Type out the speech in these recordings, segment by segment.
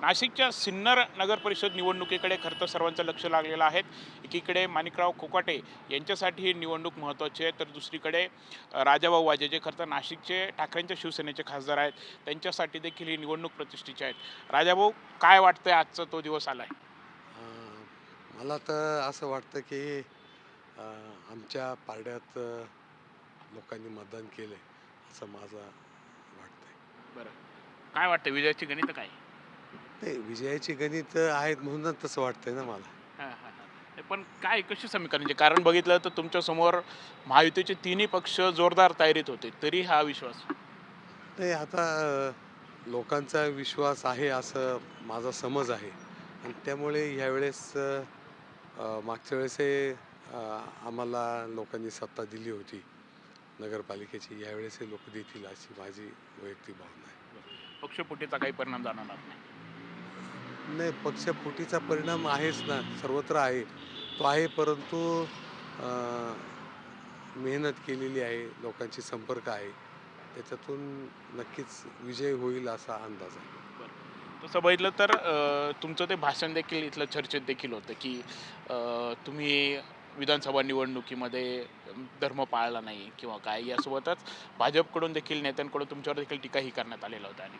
नाशिकच्या सिन्नर नगर परिषद निवडणुकीकडे खरं तर सर्वांचं लक्ष लागलेलं आहे. एकीकडे माणिकराव कोकाटे यांच्यासाठी ही निवडणूक महत्त्वाची आहे. तर दुसरीकडे राजाभाऊ वाजे जे खरं तर नाशिकचे ठाकरेंच्या शिवसेनेचे खासदार आहेत त्यांच्यासाठी देखील ही निवडणूक प्रतिष्ठेची आहेत राजाभाऊ काय वाटतंय आजचा तो दिवस आला आहे मला तर असं वाटतं की आमच्या पारड्यात लोकांनी मतदान केलं असं माझं वाटतंय. बरं. काय वाटतं विजयाची गणित काय? नाही विजयाची गणित आहेत म्हणूनच तसं वाटतंय ना मला. हां, हां, हां. पण काय कशी समीकरण? म्हणजे कारण बघितलं तर तुमच्यासमोर महायुतीचे तिन्ही पक्ष जोरदार तयारीत होते. तरी हा विश्वास? नाही आता अं, लोकांचा विश्वास आहे असं माझा समज आहे. आणि त्यामुळे ह्यावेळेस अं, मागच्या वेळेसही अं, आम्हाला लोकांनी सत्ता दिली होती. नगरपालिकेची. यावेळेसही लोक देतील अशी माझी वैयक्तिक भावना आहे. पक्षपुटीचा काही परिणाम जाणवणार नाही. नाही पक्षफुटीचा परिणाम आहेच ना सर्वत्र आहे. तो आहे परंतु मेहनत केलेली आहे लोकांची संपर्क आहे. त्याच्यातून नक्कीच विजय होईल असा अंदाज आहे. तसं बघितलं तर तुमचं ते भाषण देखील इथलं चर्चेत देखील होतं की तुम्ही विधानसभा निवडणुकीमध्ये धर्म पाळला नाही किंवा काय यासोबतच भाजपकडून देखील नेत्यांकडून तुमच्यावर देखील टीकाही करण्यात आलेला होता आणि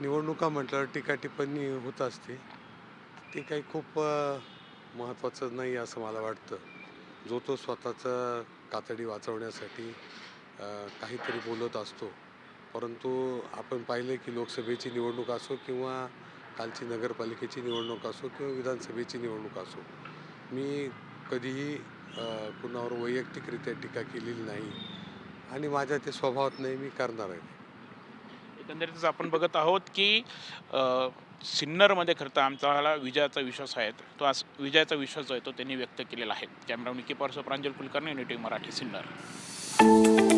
निवडणुका म्हटल्यावर टीका टिप्पणी होत असते. ते काही खूप महत्त्वाचं नाही असं मला वाटतं. जो तो स्वतःचं कातडी वाचवण्यासाठी काहीतरी बोलत असतो. परंतु आपण पाहिले की लोकसभेची निवडणूक असो किंवा कालची नगरपालिकेची निवडणूक असो किंवा विधानसभेची निवडणूक असो मी कधीही कुणावर वैयक्तिकरित्या टीका केलेली नाही. आणि माझ्या ते स्वभावात नाही मी करणार आहे. एकंदरीतच आपण बघत आहोत की सिन्नरमध्ये खरं तर आमचा विजयाचा विश्वास आहे. तो आज विजयाचा विश्वास जो आहे तो त्यांनी व्यक्त केलेला आहे. कॅमेरा निकी पारसो प्रांजल कुलकर्णी युनिटी मराठी सिन्नर.